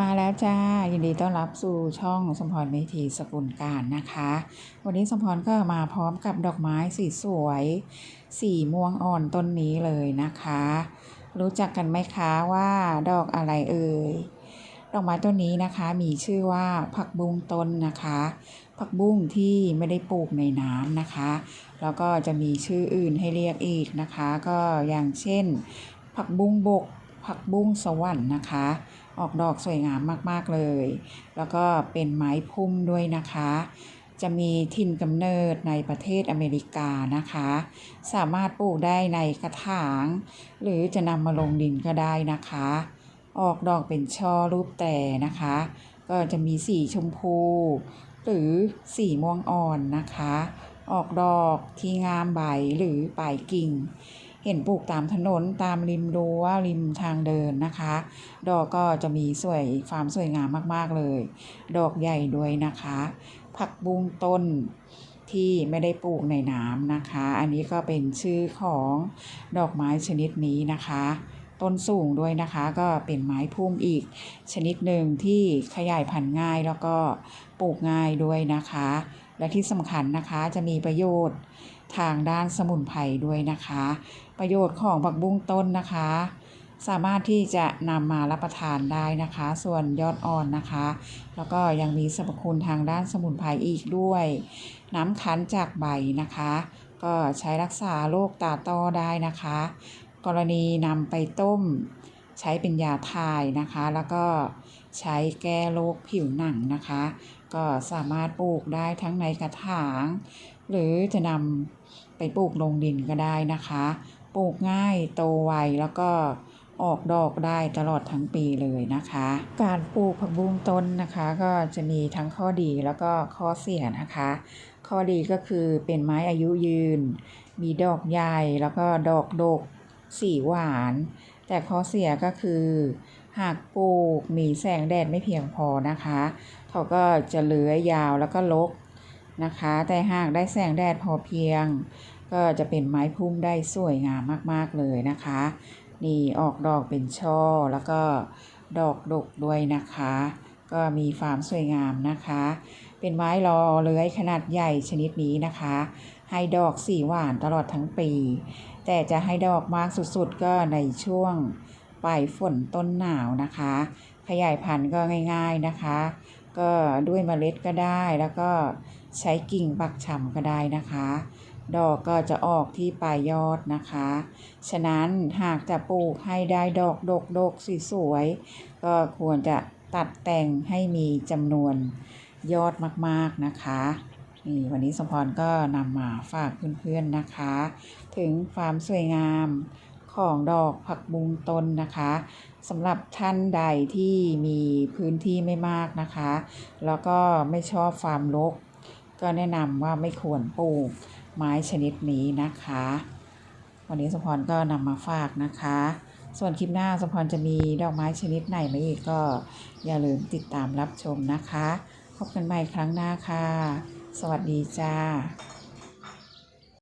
มาแล้วจ้า ยินดีต้อนรับสู่ช่องสมพรเมธีสกุลการนะคะ วันนี้สมพรก็มาพร้อมกับดอกไม้สีสวย สีม่วงอ่อนต้นนี้เลยนะคะ รู้จักกันไหมคะว่าดอกอะไรเอ่ยดอกไม้ต้นนี้นะคะมีชื่อว่าผักบุ้งต้นนะคะ ผักบุ้งที่ไม่ได้ปลูกในน้ำนะคะ แล้วก็จะมีชื่ออื่นให้เรียกอีกนะคะ ก็อย่างเช่น ผักบุ้งบก ผักบุ้งสวรรค์นะคะ ออกดอกสวยงามมากๆเลย แล้วก็เป็นไม้พุ่มด้วยนะคะ จะมีถิ่นกำเนิดในประเทศอเมริกานะคะ สามารถปลูกได้ในกระถาง หรือจะนำมาลงดินก็ได้นะคะ ออกดอกเป็นช่อรูปแต่นะคะ ก็จะมีสีชมพู หรือสีม่วงอ่อนนะคะ ออกดอกที่งามใบหรือปลายกิ่ง เห็นปลูกตามถนนตามริมรั้วริมทางเดินนะคะ ดอกก็จะมีสวยความสวยงามมากๆเลย ดอกใหญ่ด้วยนะคะ ผักบุ้งต้นที่ไม่ได้ปลูกในน้ำนะคะ อันนี้ก็เป็นชื่อของดอกไม้ชนิดนี้นะคะต้นสูงด้วยนะคะก็เป็นไม้พุ่มอีกชนิดหนึ่งที่ขยายพันธุ์ง่ายแล้วก็ปลูกง่ายด้วยนะคะ และที่สำคัญนะคะจะมีประโยชน์ทางด้านสมุนไพรด้วยนะคะ ประโยชน์ของผักบุ้งต้นนะคะ สามารถที่จะนำมารับประทานได้นะคะ ส่วนยอดอ่อนนะคะ แล้วก็ยังมีสรรพคุณทางด้านสมุนไพรอีกด้วย น้ำคั้นจากใบนะคะ ก็ใช้รักษาโรคตาต้อได้นะคะ กรณีนำไปต้มใช้เป็นยาถ่ายนะคะ แล้วก็ใช้แก้โรคผิวหนังนะคะ ก็สามารถปลูกได้ทั้งในกระถาง หรือจะนำไปปลูกลงดินก็ได้นะคะ ปลูกง่ายโตไวแล้วก็ออกดอกได้ตลอดทั้งปีเลยนะคะ การปลูกผักบุ้งต้นนะคะ ก็จะมีทั้งข้อดีแล้วก็ข้อเสียนะคะ ข้อดีก็คือเป็นไม้อายุยืน มีดอกใหญ่แล้วก็ดอกดกสีหวาน แต่ข้อเสียก็คือ หากปลูกมีแสงแดดไม่เพียงพอนะคะ เขาก็จะเลื้อยยาวแล้วก็รกนะคะ แต่หากได้แสงแดดพอเพียง ก็จะเป็นไม้พุ่มได้สวยงามมากๆเลยนะคะ นี่ออกดอกเป็นช่อแล้วก็ดอกดกด้วยนะคะ ก็มีความสวยงามนะคะ เป็นไม้รอเลื้อยขนาดใหญ่ชนิดนี้นะคะ ให้ดอกสีหวานตลอดทั้งปี แต่จะให้ดอกมากสุดๆก็ในช่วง ปลายฝนต้นหนาวนะคะ ขยายพันธุ์ก็ง่ายๆนะคะ ก็ด้วยเมล็ดก็ได้แล้วก็ใช้กิ่งปักชำก็ได้นะคะ ดอกก็จะออกที่ปลายยอดนะคะ ฉะนั้นหากจะปลูกให้ได้ดอกดกดกสีสวยๆก็ควรจะตัดแต่งให้มีจำนวนยอดมากๆนะคะนี่วันนี้สมพรก็นำมาฝากเพื่อนๆนะคะ ถึงความสวยงาม ของดอกผักบุ้งต้นนะคะสำหรับท่านใดที่มีพื้นที่ไม่มากนะคะ แล้วก็ไม่ชอบฟาร์มรกก็แนะนำว่าไม่ควรปลูกไม้ชนิดนี้นะคะ วันนี้สมพรก็นำมาฝากนะคะ ส่วนคลิปหน้าสมพรจะมีดอกไม้ชนิดไหนมาอีกก็อย่าลืมติดตามรับชมนะคะ พบกันใหม่ครั้งหน้าค่ะ สวัสดีจ้า